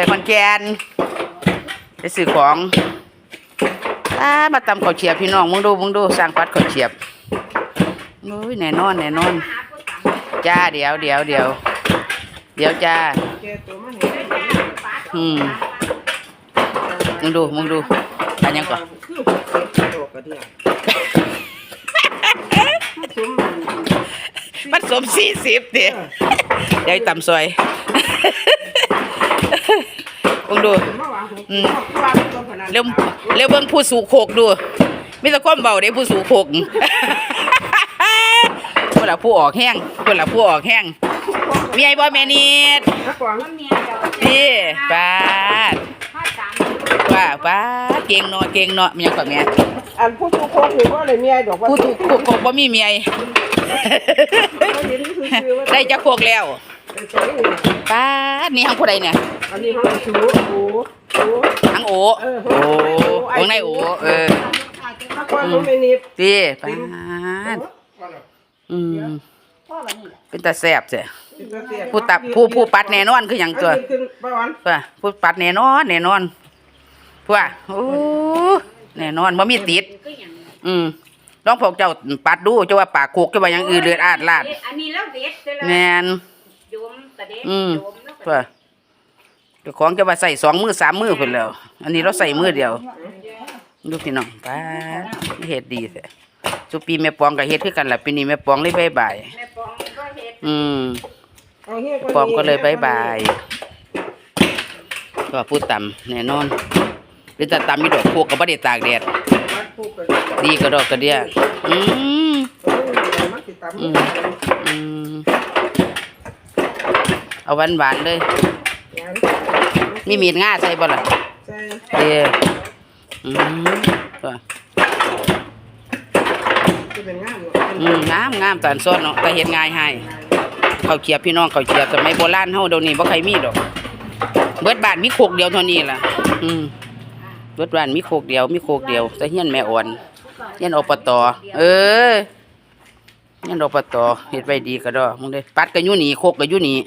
ไปคอนแกนไปซื้อของอามาตำข้าวเฉียบพี่น้องมึงดูมึงดูสร้างปัดข้าวเฉียบโอ้ยแน่นอนแน่นอนจ้าเดี๋ยวเดี๋ยวเดี๋ยวเดี๋ยวจ้าแกตัวมันเห็นได้อืมมึงดูมึงดูอันยังก่อนคือพวกเก็บโตกระเดียซุ้มมันมันสมสี่สิบเดียเดี๋ยวตำซอย มึงดูมาวางหูอืมวางตัวพนันเร็วเร็วเบิ่งผู้สูโคกดูมีแต่ความเบาเด้ผู้สูโคกคนละผู้ออกแห้งคนละผู้ออกแห้งมีไอ้บ่แม่นิดนักกวางพี่ป้าดป้าป้าดเก่งเนาะเก่งเนาะมีหยังก่อนแม่อันผู้ทุกคนถือว่าอะไรเมียดอกว่าผู้ถูกโคกบ่มีเมียเขาเห็นคือว่าได้จักโคกแล้วเป้าดนี่หังผู้ใดเนี่ยอันนี้เขาชูโอ้โหหังโอเออโอ้ของนายโอเออนักกวางมันไม่นิบพี่ป้าดอืมเป็นตาแซ่บจ้ะผู้ตับผู้ผู้ปัดแน่นอนคือหยังตัวอันนี้ขึ้นประวันว่าผู้ปัดแน่นอนแน่นอนพว่าโอ้แน่นอนบ่มีติด อืมลองพวกเจ้าปัดดูเจ้าว่าปากโคกเจ้าว่ายังอื่นเลือดอาดลาดอันนี้แล้วเด็ดแมน โยมตะเด็ดอืมโยมแล้วก็ว่าเจ้าของเจ้าว่าใส่สองมือสามมือพุ่นแล้ว อันนี้เราใส่มือเดียวดูพี่น้องป้าดเฮ็ดดีแท้สุปีแม่ปองก็เฮ็ดคือกันล่ะปีนี้แม่ปองเลยบ๊ายบายแม่ปองก็เฮ็ดอืมเอาเฮียปองก็เลยบ๊ายบาย ก็พูดต่ำแน่นอนหรือแต่ต่ำมีดอกพวกก็บ่ได้ตากแดด ดีกระดอกกระเดียอืม อืม อืม เอาหวานหวานๆเลย มีมีดง่าใส่บ่ล่ะใช่เด้ออืมก็จะเป็นงามอืมงามงามตอนสดเนาะแต่เฮ็ดง่ายให้เขาวเกียบพี่น้องเขาวเกียบสมัยโบราณเฮาเดี๋ยวนี้บ่ใครมีดอก เบิดบ้านมีโคกเดียวเท่านี้ล่ะ อืมเบิดบ้านมีโคกเดียว มีโคกเดียวแต่เฮียนแม่อ่อนเฮียนอบตเออเฮียนอบตเฮ็ดไว้ดีก็ดอกมึงเด้อปัดก็อยู่นี่โคกก็อยู่นี่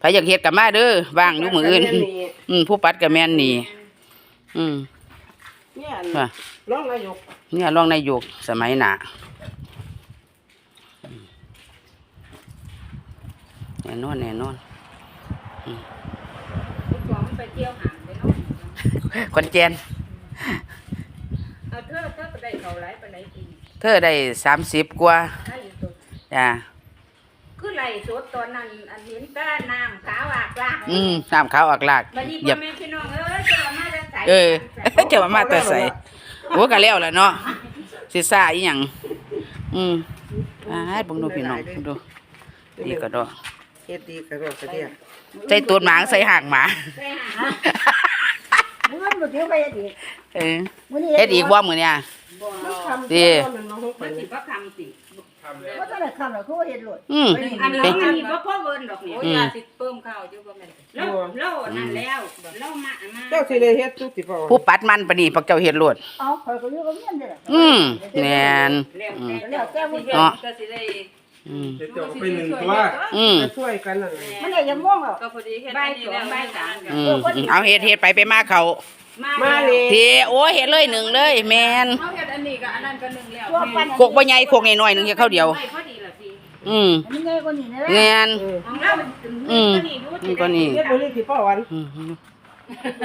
ใครอยากเฮ็ดก็มาเด้อว่างอยู่มื้ออื่น อืมผู้ปัดก็แม่นนี่ อืมเนี่ยว่าร้องนายกเนี่ยรองนายกสมัยหน้าอืมแน่นอนแน่นอนลูกของไปเที่ยวหางไปเนาะคอนแจนเอาเธอเธอไปได้เขาหลายไปไหนปีเธอได้สามสิบกว่าถ้าอยู่ตัว จ้า คือไหลสดตอนนั้นอันเห็นแตาน้ำขาวอากลากอืมน้ำขาวอักลากบัดนี้เหยีพ่ยอบแม่พี่น้องเอ้ยจะมาจะใส่เออจะมามาแต่ใส่โอ้ก็แล้วแหละเนาะสิซ่าอีหยังอืมอ่าเบิ่งดูพี่น้องเบิ่งดูดีก็ดอกเฮ็ดดีกระโดดกระเดียใส่ตูดหมาใส่หางหมาใส่หางมื้อบ่เดี๋ยวไปเฮ็ดอีกเออมื้อนี้เฮ็ดอีกบ่มื้อเนี่ยบ่ดีมันสิบ่คำสิ บ่ทันได้คำแล้วคือว่าเฮ็ดโลดอืม อันนี้อันนี้บ่พ่อเวิร์นดอกเนี่ยอืมยาสิเพิ่มข้าวอยู่บ่แม่นแล้วแล้วนั่นแล้วแล้วมามาเจ้าสิได้เฮ็ดทุกสิบ่ผู้ปัดมันปานนี้พวกเจ้าเฮ็ดโลดเอาข่อยก็อยู่กับเมียนเด้ออืมแม่นแล้วอืมแต่แล้วแต่เนาะก็สิได้อืมเดี๋ยวจะเอาไปหนึ่งตัวอืมจะช่วยกันนั่นมันได้ยังมองแล้วก็พอดีเฮ็ดอันนี้แล้วใบสามอืมอืมเอาเฮ็ดเฮ็ดไปไปมาเขา มาเลยทีโอ้ยเฮ็ดเลยหนึ่งเลย แม่นเฮาเฮ็ดอันนี้ก็อันนั้นก็หนึงแล้วตัวปันโคกบ่ใหญ่โคกน้อยๆหนึงแค่ข้าวเดียวไพอดีล่ะพี่อืมอันนี้ใหญ่กว่านี้นะแม่นของเราอืมนี่ดูนี่ก็นี่เฮ็ดบ่นี่สิป้าวันอืม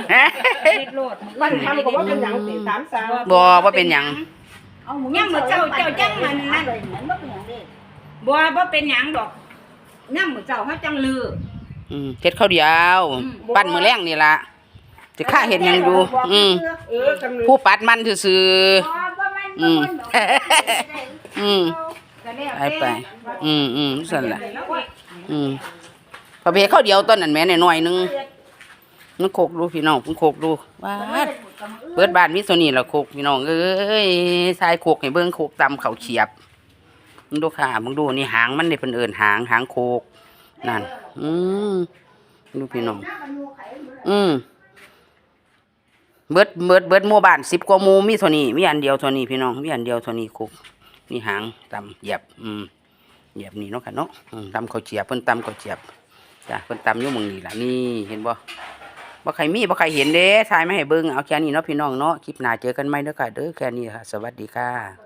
เฮ็ดโลดมันทำก็ว่าเป็นหยังสิสามสามบ่ว่าเป็นหยังเอาหมูยังมื้อเจ้าเจ้าจังมันนั่นเลยมันบ่เป็นหยังเด้บ่บ่เป็นหยังดอกยามมื้อเจ้าเฮาจังลืออืมเฮ็ดข้าวเดียวอืมปั้นมื้อแรงนี่ล่ะ สิข้าเฮ็ดหยังอยู่ อืมเออกำลังผู้ปัดมันซื่อบ่บ่มันอืมบ่มันดอกๆอืมก็แล้วไปไปอืมอืมสั่นล่ะ อืมพอไปเฮ็ดข้าวเดียวตอนนั้นแม่น้อยๆหนึงนึกโคกดูพี่น้องเพิ่นโคกดูว้าดเปิดบ้านมีโซนี่ละโคกพี่น้องเอ้ยทรายโคกให้เบิ่งโคกตำเขาวเฉียบมึงดูค่ะมึงดูนี่หางมันนี่เพิ่นเอิ้นหางหางโคกนั่น อืมดูพี่น้อง อืม เบิดเบิดเบิดหมู่บ้าน10กว่าหมู่มีเท่านี้มีอันเดียวเท่านี้พี่น้องมีอันเดียวเท่านี้โคกนี่หางตำเหยียบอืมเหยียบนี่เนาะค่ะเนาะตำเขาวเจียบเพิ่นตำเขาวเจียบจ้ะเพิ่นตำยุ่งมึงนี่ล่ะนี่เห็นบ่บ่ใครมีบ่ใครเห็นเด้ทายไม่ให้เบิ่งเอาแค่นี้เนาะพี่น้องเนาะคลิปหน้าเจอกันใหม่เด้อค่ะเด้อแค่นี้ค่ะ สวัสดีค่ะ